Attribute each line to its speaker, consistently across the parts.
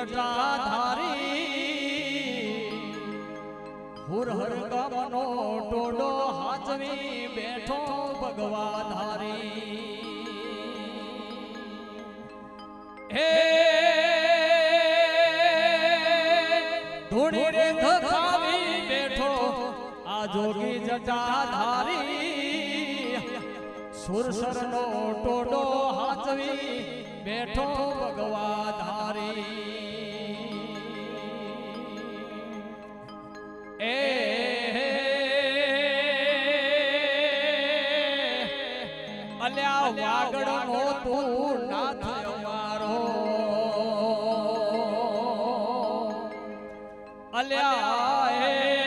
Speaker 1: जटाधारी हुरहर कबनो टोडो हाजमी बैठो भगवाधारी हे धुनी रे धावी बैठो आजोगी जटाधारी સુરસર નો ટોડો હાચવી બેઠો ભગવા ધારી એ અલ્યા વાગડ નો તું નાથ અમારો અલ્યા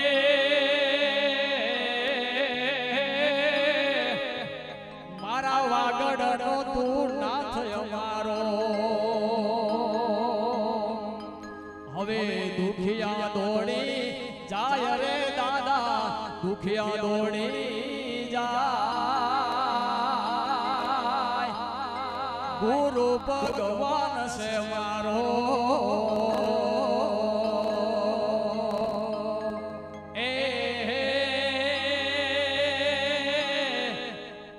Speaker 1: સે અમારો એ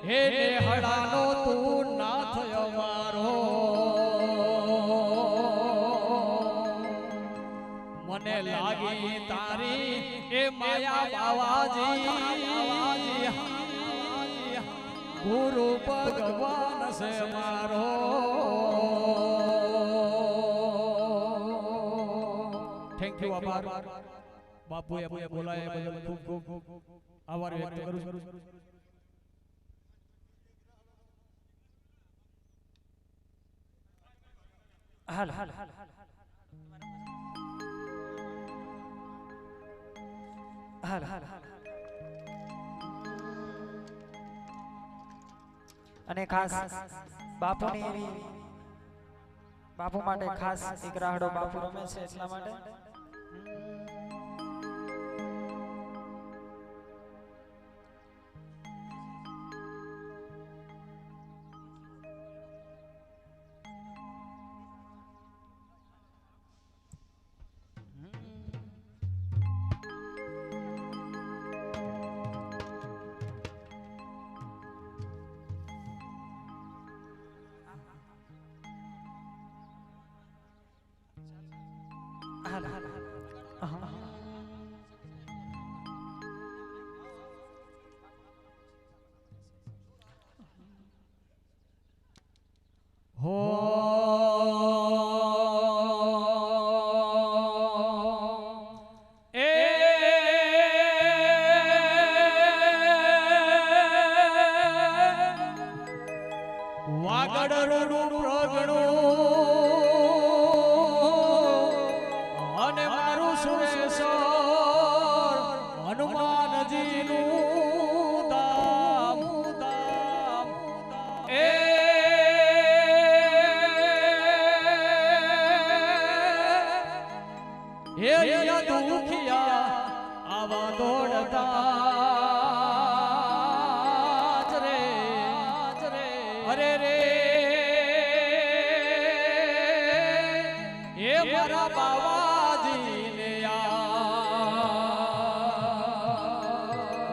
Speaker 1: નેહડાનો તું નાથ અમારો મને લાગી તારી એ માયા બાવાજી ગુરુ ભગવાન સે અમારો ખૂબ આભાર બાપુએ મને બોલાયા બદલ ખૂબ ખૂબ આભાર વ્યક્ત કરું છું
Speaker 2: હાલ હાલ હાલ હાલ અને ખાસ બાપુની બાપુ માટે ખાસ એક રાહડો બાપુ રમે છે એટલા માટે
Speaker 1: হারা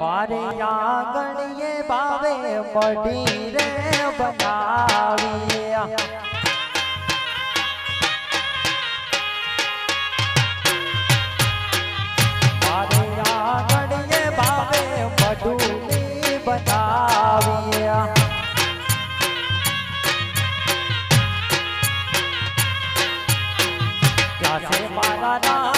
Speaker 1: મારે
Speaker 2: આગળીએ ભાવે મઢી રે બનાવી મારે આગળીએ ભાવે મઢુની બનાવી મારા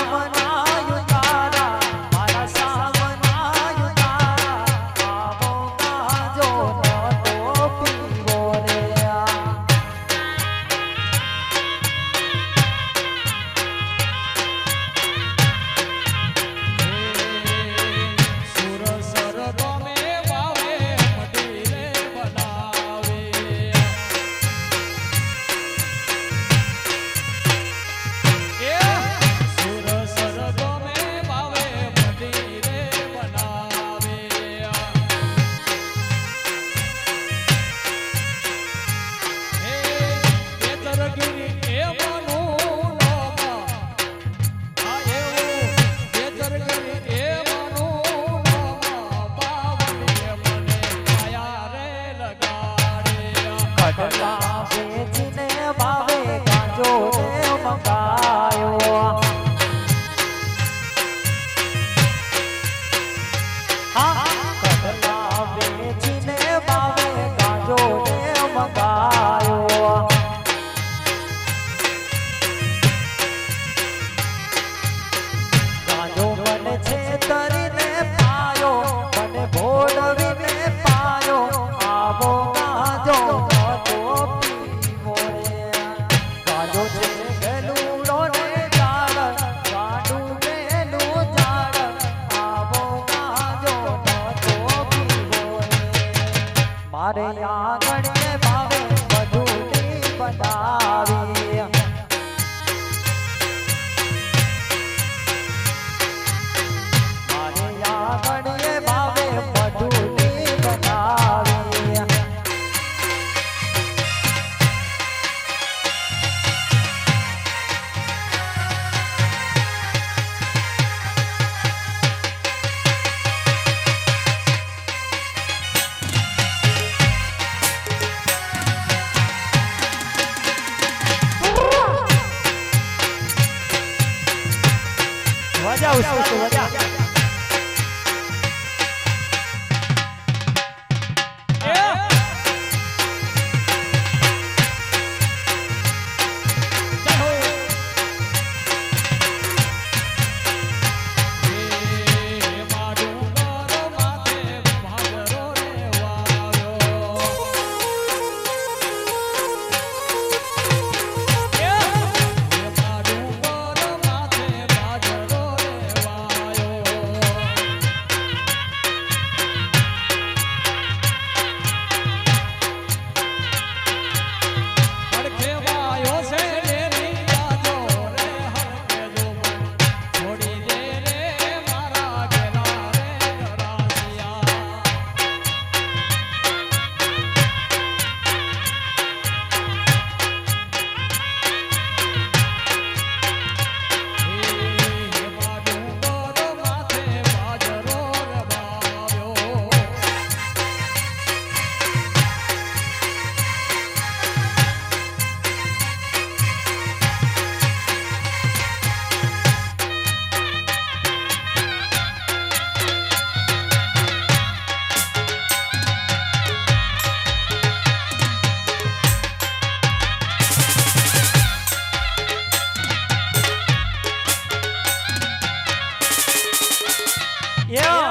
Speaker 2: Yeah.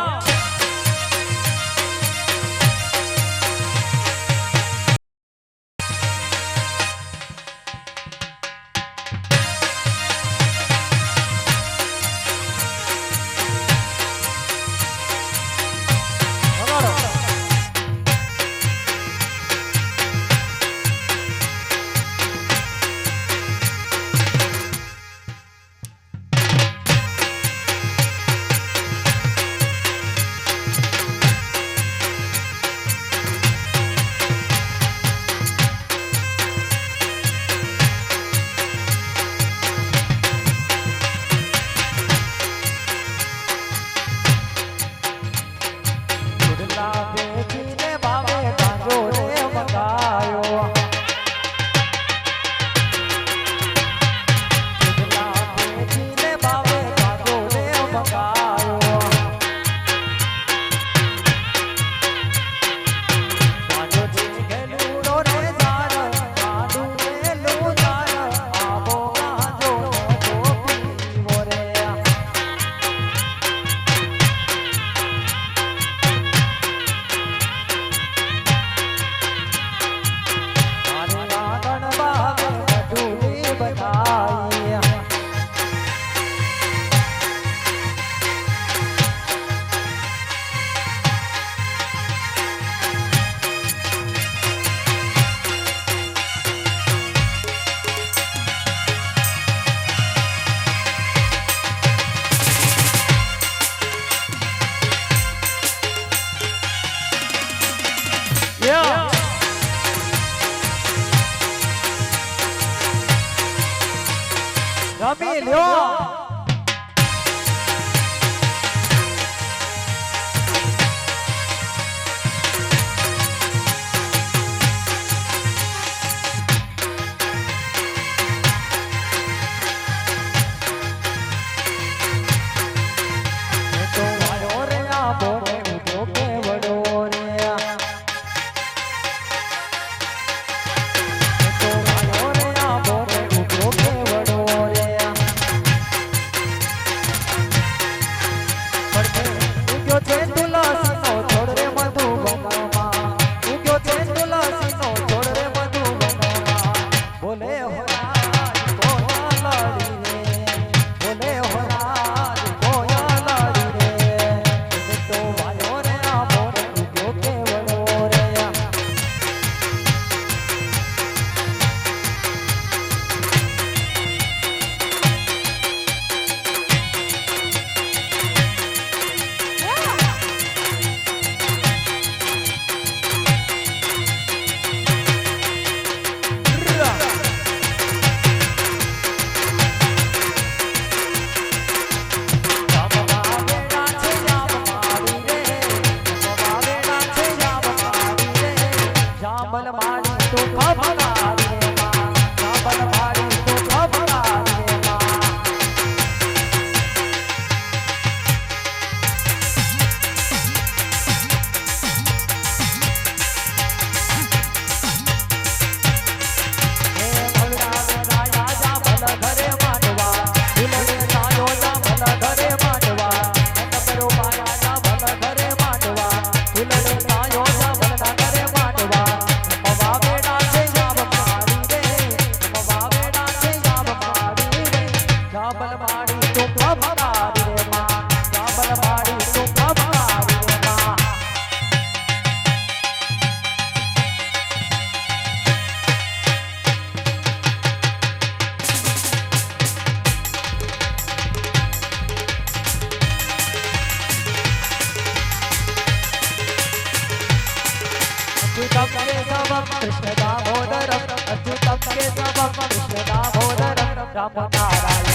Speaker 2: अच्युतम केशवम कृष्ण दामोदरम अच्युतम केशवम कृष्ण दामोदरम राम नारायण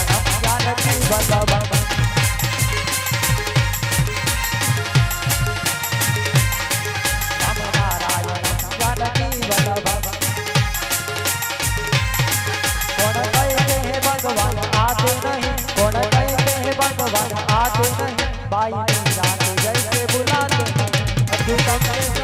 Speaker 2: जानकी वल्लभम राम हैं भगवान आते नहीं भगवान आते नहीं बाई रात जैसे बुलाते अच्युतम